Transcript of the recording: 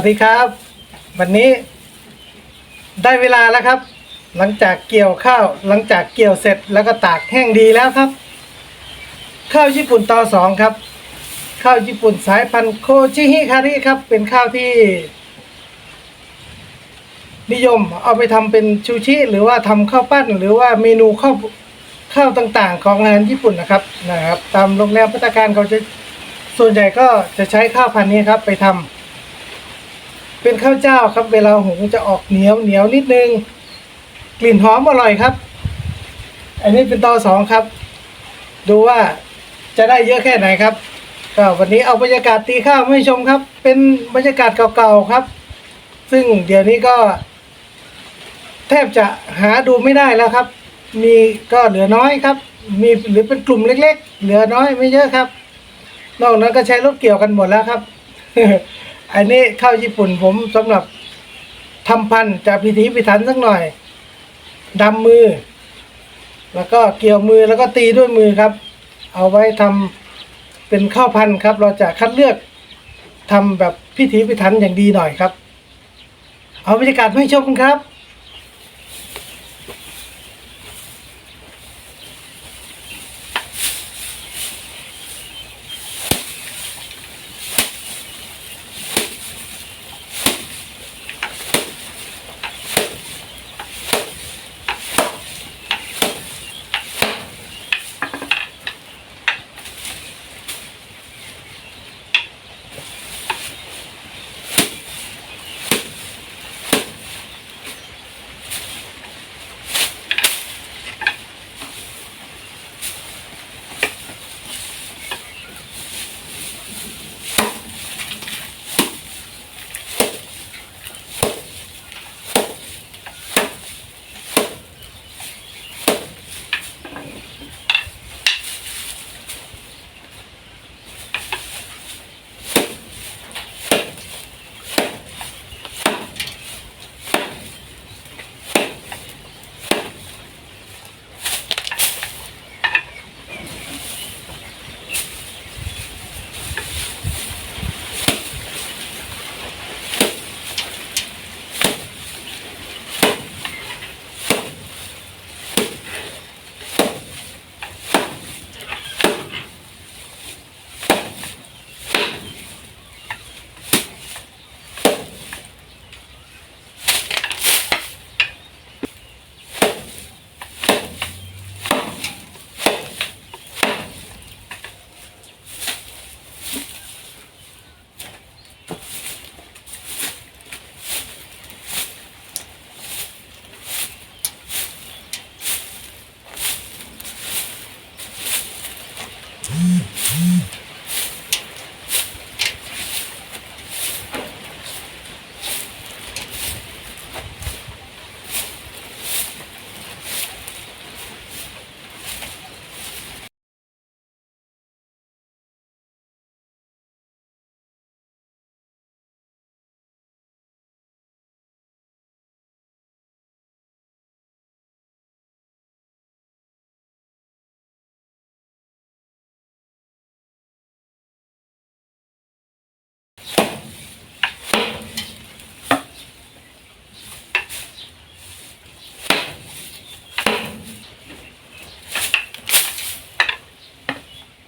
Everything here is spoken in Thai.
วัสดีครับ วันนี้ได้เวลาแล้วครับ หลังจากเกี่ยวข้าวหลังจากเกี่ยวเสร็จแล้วก็ตากแห้งดีแล้วครับ ข้าวญี่ปุ่นตอสองครับ ข้าวญี่ปุ่นสายพันธุ์โคชิฮิคาริครับ เป็นข้าวที่ นิยมเอาไปทำเป็นชูชิหรือว่าทำข้าวปั้น หรือว่าเมนูข้าวข้าวต่างๆ ของอาหารญี่ปุ่นนะครับนะครับ ตามโรงแรมพัตตาการเขาจะส่วนใหญ่ก็จะใช้ข้าวพันธุ์นี้ครับ ไปทำ เป็นข้าวเจ้าครับ เวลาหุงจะออกเหนียวเหนียวนิดนึง กลิ่นหอมอร่อยครับ อันนี้เป็นตอสองครับ ดูว่าจะได้เยอะแค่ไหนครับก็วันนี้เอาบรรยากาศตีข้าวให้ชมครับ เป็นบรรยากาศเก่าๆครับ ซึ่งเดี๋ยวนี้ก็ แทบจะหาดูไม่ได้แล้วครับ มีก็เหลือน้อยครับ มีหรือเป็นกลุ่มเล็ก ๆ เหลือน้อยไม่เยอะครับ นอกนั้นก็ใช้รถเกี่ยวกันหมดแล้วครับ อันนี้ข้าวญี่ปุ่นผมสำหรับทำพันธุ์จะพิถีพิถันสักหน่อยดำมือ แล้วก็เกี่ยวมือแล้วก็ตีด้วยมือครับ เอาไว้ทำเป็นข้าวพันธุ์ครับ เราจะคัดเลือกทำแบบพิถีพิถันอย่างดีหน่อยครับ เอาบรรยากาศให้ชมกันครับ